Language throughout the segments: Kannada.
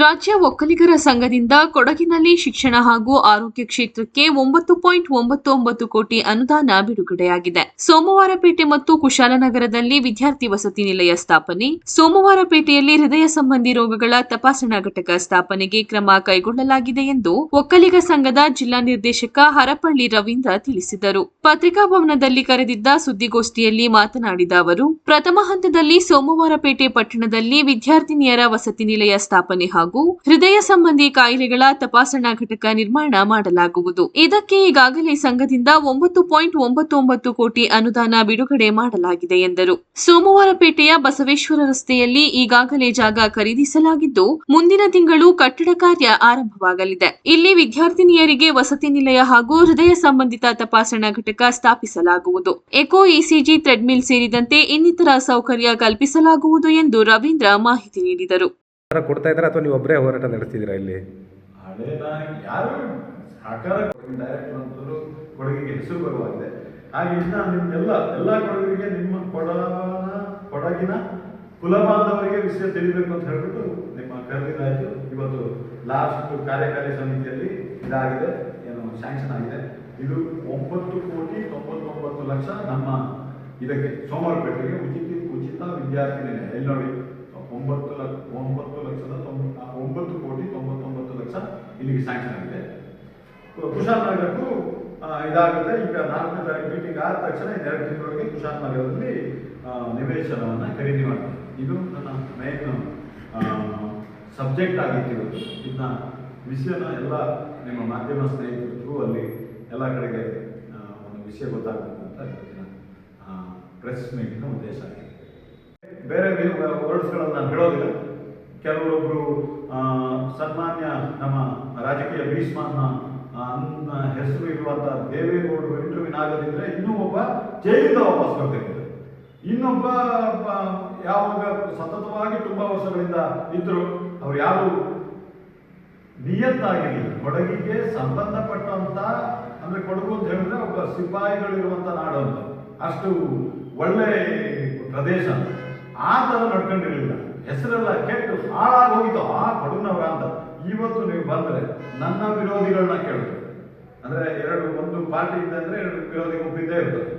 ರಾಜ್ಯ ಒಕ್ಕಲಿಗರ ಸಂಘದಿಂದ ಕೊಡಗಿನಲ್ಲಿ ಶಿಕ್ಷಣ ಹಾಗೂ ಆರೋಗ್ಯ ಕ್ಷೇತ್ರಕ್ಕೆ ಒಂಬತ್ತು ಪಾಯಿಂಟ್ ಒಂಬತ್ತು ಒಂಬತ್ತು ಕೋಟಿ ಅನುದಾನ ಬಿಡುಗಡೆಯಾಗಿದೆ. ಸೋಮವಾರಪೇಟೆ ಮತ್ತು ಕುಶಾಲನಗರದಲ್ಲಿ ವಿದ್ಯಾರ್ಥಿ ವಸತಿ ನಿಲಯ ಸ್ಥಾಪನೆ, ಸೋಮವಾರಪೇಟೆಯಲ್ಲಿ ಹೃದಯ ಸಂಬಂಧಿ ರೋಗಗಳ ತಪಾಸಣಾ ಘಟಕ ಸ್ಥಾಪನೆಗೆ ಕ್ರಮ ಕೈಗೊಳ್ಳಲಾಗಿದೆ ಎಂದು ಒಕ್ಕಲಿಗ ಸಂಘದ ಜಿಲ್ಲಾ ನಿರ್ದೇಶಕ ಹರಪಳ್ಳಿ ರವೀಂದ್ರ ತಿಳಿಸಿದರು. ಪತ್ರಿಕಾಭವನದಲ್ಲಿ ಕರೆದಿದ್ದ ಸುದ್ದಿಗೋಷ್ಠಿಯಲ್ಲಿ ಮಾತನಾಡಿದ ಅವರು, ಪ್ರಥಮ ಹಂತದಲ್ಲಿ ಸೋಮವಾರಪೇಟೆ ಪಟ್ಟಣದಲ್ಲಿ ವಿದ್ಯಾರ್ಥಿನಿಯರ ವಸತಿ ನಿಲಯ ಸ್ಥಾಪನೆ ಹೃದಯ ಸಂಬಂಧಿ ಕಾಯಿಲೆಗಳ ತಪಾಸಣಾ ಘಟಕ ನಿರ್ಮಾಣ ಮಾಡಲಾಗುವುದು. ಇದಕ್ಕೆ ಈಗಾಗಲೇ ಸಂಘದಿಂದ ಒಂಬತ್ತು ಪಾಯಿಂಟ್ ಒಂಬತ್ತು ಒಂಬತ್ತು ಕೋಟಿ ಅನುದಾನ ಬಿಡುಗಡೆ ಮಾಡಲಾಗಿದೆ ಎಂದರು. ಸೋಮವಾರಪೇಟೆಯ ಬಸವೇಶ್ವರ ರಸ್ತೆಯಲ್ಲಿ ಈಗಾಗಲೇ ಜಾಗ ಖರೀದಿಸಲಾಗಿದ್ದು, ಮುಂದಿನ ತಿಂಗಳು ಕಟ್ಟಡ ಕಾರ್ಯ ಆರಂಭವಾಗಲಿದೆ. ಇಲ್ಲಿ ವಿದ್ಯಾರ್ಥಿನಿಯರಿಗೆ ವಸತಿ ನಿಲಯ ಹಾಗೂ ಹೃದಯ ಸಂಬಂಧಿತ ತಪಾಸಣಾ ಘಟಕ ಸ್ಥಾಪಿಸಲಾಗುವುದು. ಎಕೋ ಇಸಿಜಿ ಥ್ರೆಡ್ಮಿಲ್ ಸೇರಿದಂತೆ ಇನ್ನಿತರ ಸೌಕರ್ಯ ಕಲ್ಪಿಸಲಾಗುವುದು ಎಂದು ರವೀಂದ್ರ ಮಾಹಿತಿ ನೀಡಿದರು. ಸಹಕಾರ ಕೊಡ್ತಾ ಇದ್ದಾರೆ ಅಥವಾ ನೀವು ಒಬ್ಬರೇ ಹೋರಾಟ ನಡೆಸ್ತಿದ್ದೀರಾ ಇಲ್ಲಿ? ಹಳೇನ ಯಾರು? ಸಹಕಾರ ಡೈರೆಕ್ಟ್ ಹೆಸರು ಹಾಗೆ ಎಲ್ಲ ನಿಮ್ಮ ಕೊಡಗಿನ ಕುಲಬಾಂಧವರಿಗೆ ವಿಷಯ ತಿಳಿಬೇಕು ಅಂತ ಹೇಳ್ಬಿಟ್ಟು ನಿಮ್ಮ ಕರೆದಿದ್ದಾಯಿತು ಇವತ್ತು ಲಾಸ್ಟ್ ಕಾರ್ಯಕಾರಿ ಸಮಿತಿಯಲ್ಲಿ ಇದಾಗಿದೆ, ಏನು ಸ್ಯಾಂಕ್ಷನ್ ಆಗಿದೆ. ಇದು ಒಂಬತ್ತು ಕೋಟಿ ತೊಂಬತ್ತೊಂಬತ್ತು ಲಕ್ಷ ನಮ್ಮ ಇದಕ್ಕೆ ಸೋಮವಾರಪೇಟೆಗೆ ಉಚಿತ ಉಚಿತ ವಿದ್ಯಾರ್ಥಿ ಎಲ್ಲಿ ನೋಡಿ. ಒಂಬತ್ತು ಲಕ್ಷ ಒಂಬತ್ತು ಲಕ್ಷದ ಒಂಬತ್ತು ಕೋಟಿ ತೊಂಬತ್ತೊಂಬತ್ತು ಲಕ್ಷ ಇಲ್ಲಿಗೆ ಸ್ಯಾಂಕ್ಷನ್ ಆಗಿದೆ. ಕುಶಾಲ್ ನಗರಕ್ಕೂ ಆ, ಇದಾಗುತ್ತೆ. ಈಗ ನಾಲ್ಕನೇ ತಾರೀಕು ಮೀಟಿಂಗ್ ಆದ ತಕ್ಷಣ ಎರಡು ಕುಶಾಲನಗರದಲ್ಲಿ ನಗರದಲ್ಲಿ ನಿವೇಶನವನ್ನು ಖರೀದಿ ಮಾಡ್ತಾರೆ. ಇದು ನನ್ನ ಮೇನ್ ಸಬ್ಜೆಕ್ಟ್ ಆಗಿತ್ತು ಇವತ್ತು. ಇದನ್ನ ವಿಷಯನ ಎಲ್ಲ ನಿಮ್ಮ ಮಾಧ್ಯಮ ಸ್ನೇಹಿತರ ಅಲ್ಲಿ ಎಲ್ಲ ಕಡೆಗೆ ಒಂದು ವಿಷಯ ಗೊತ್ತಾಗಬೇಕು ಅಂತ ಇವತ್ತಿನ ಪ್ರೆಸ್ ಮೀಟಿನ ಉದ್ದೇಶ ಆಗಿದೆ. ಬೇರೆ ವರ್ಡ್ಸ್ಗಳನ್ನು ನಾನು ಹೇಳೋದಿಲ್ಲ. ಕೆಲವೊಬ್ಬರು ಸನ್ಮಾನ್ಯ ನಮ್ಮ ರಾಜಕೀಯ ಭೀಷ್ಮನ್ನ ಅನ್ನ ಹೆಸರು ಇರುವಂತ ದೇವೇಗೌಡರು ಇಂಟರ್ವ್ಯೂನ್ ಆಗದಿದ್ರೆ ಇನ್ನೂ ಒಬ್ಬ ಜೈಲಿಂದ ವಾಪಸ್ ಬರ್ತಿದ್ದಾರೆ. ಇನ್ನೊಬ್ಬ ಯಾವಾಗ ಸತತವಾಗಿ ತುಂಬಾ ವರ್ಷಗಳಿಂದ ಇದ್ರು, ಅವ್ರು ಯಾರು ನಿಯತ್ತಾಗಿರಲಿಲ್ಲ. ಕೊಡಗಿಗೆ ಸಂಬಂಧಪಟ್ಟಂತ, ಅಂದ್ರೆ ಕೊಡಗು ಅಂತ ಹೇಳಿದ್ರೆ ಒಬ್ಬ ಸಿಪಾಯಿಗಳಿರುವಂತ ನಾಡು ಅಂತ. ಅಷ್ಟು ಒಳ್ಳೆ ಪ್ರದೇಶ ಆ ತರ ನಡ್ಕೊಂಡಿರಲಿಲ್ಲ. ಹೆಸರೆಲ್ಲ ಕೆಟ್ಟು ಹಾಳಾಗಿ ಹೋಗಿತ್ತು. ಆ ಕಡುನವರ ಅಂತ. ಇವತ್ತು ನೀವು ಬಂದ್ರೆ ನನ್ನ ವಿರೋಧಿಗಳನ್ನ ಕೇಳಿದ್ರು ಅಂದ್ರೆ ಎರಡು, ಒಂದು ಪಾರ್ಟಿ ಇದೆ ಅಂದ್ರೆ ಎರಡು ವಿರೋಧಿ ಗುಂಪು ಇರ್ತದೆ.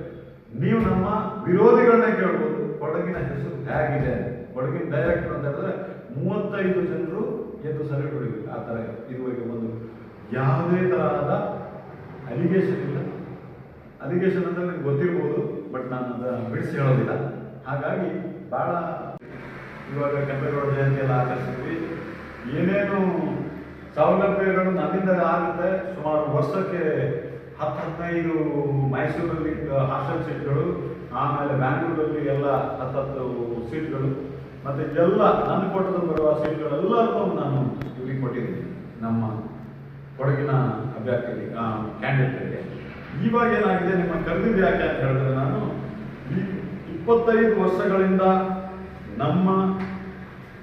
ನೀವು ನಮ್ಮ ವಿರೋಧಿಗಳನ್ನ ಕೇಳ್ಬೋದು. ಕೊಡಗಿನ ಹೆಸರು ಹೇಗಿದೆ? ಕೊಡಗಿನ ಡೈರೆಕ್ಟರ್ ಅಂತ ಹೇಳಿದ್ರೆ ಮೂವತ್ತೈದು ಜನರು ಎದ್ದು ಸರಿ ಹೊಡಿಬೇಕು ಆ ಥರ ಇದುವರೆಗೆ ಒಂದು ಯಾವುದೇ ತರಹದ ಅಲಿಗೇಷನ್ ಇಲ್ಲ. ಅಲಿಗೇಷನ್ ಅಂದ್ರೆ ನಿಮ್ಗೆ ಗೊತ್ತಿರ್ಬೋದು ಬಟ್ ನಾನು ಅದನ್ನು ಬಿಡಿಸಿ ಹೇಳೋದಿಲ್ಲ. ಹಾಗಾಗಿ ಬಹಳ ಇವಾಗ ಕೆಂಪೇಗೌಡ ಜಯಂತಿ ಎಲ್ಲ ಆಚರಿಸಿದ್ವಿ. ಏನೇನು ಸೌಲಭ್ಯಗಳು ನಮ್ಮಿಂದ ಆಗುತ್ತೆ, ಸುಮಾರು ವರ್ಷಕ್ಕೆ ಹತ್ತು ಹದಿನೈದು ಮೈಸೂರಲ್ಲಿ ಹಾಸ್ಟೆಲ್ ಸೀಟ್ಗಳು, ಆಮೇಲೆ ಬ್ಯಾಂಗ್ಳೂರಲ್ಲಿ ಎಲ್ಲ ಹತ್ತತ್ತು ಸೀಟ್ಗಳು, ಮತ್ತೆ ಎಲ್ಲ ನನ್ನ ಕೋಟದಲ್ಲಿ ಬರುವ ಸೀಟ್ಗಳೆಲ್ಲರೂ ನಾನು ಇಲ್ಲಿ ಕೊಟ್ಟಿದ್ದೀನಿ, ನಮ್ಮ ಕೊಡಗಿನ ಅಭ್ಯರ್ಥಿಗೆ ಕ್ಯಾಂಡಿಡೇಟ್ಗೆ ಇವಾಗ ಏನಾಗಿದೆ, ನಿಮ್ಮ ಕರೆದಿದ್ದು ಯಾಕೆ ಅಂತ ಹೇಳಿದ್ರೆ ನಾನು ಇಪ್ಪತ್ತೈದು ವರ್ಷಗಳಿಂದ ನಮ್ಮ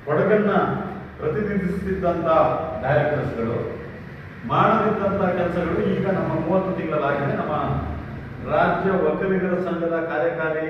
ಕೊಡಗನ್ನ ಪ್ರತಿನಿಧಿಸುತ್ತಿದ್ದಂಥ ಡೈರೆಕ್ಟರ್ಸ್ಗಳು ಮಾಡದಿದ್ದಂಥ ಕೆಲಸಗಳು ಈಗ ನಮ್ಮ ಮೂವತ್ತು ತಿಂಗಳಾಗಿದೆ. ನಮ್ಮ ರಾಜ್ಯ ಒಕ್ಕಲಿಗರ ಸಂಘದ ಕಾರ್ಯಕಾರಿ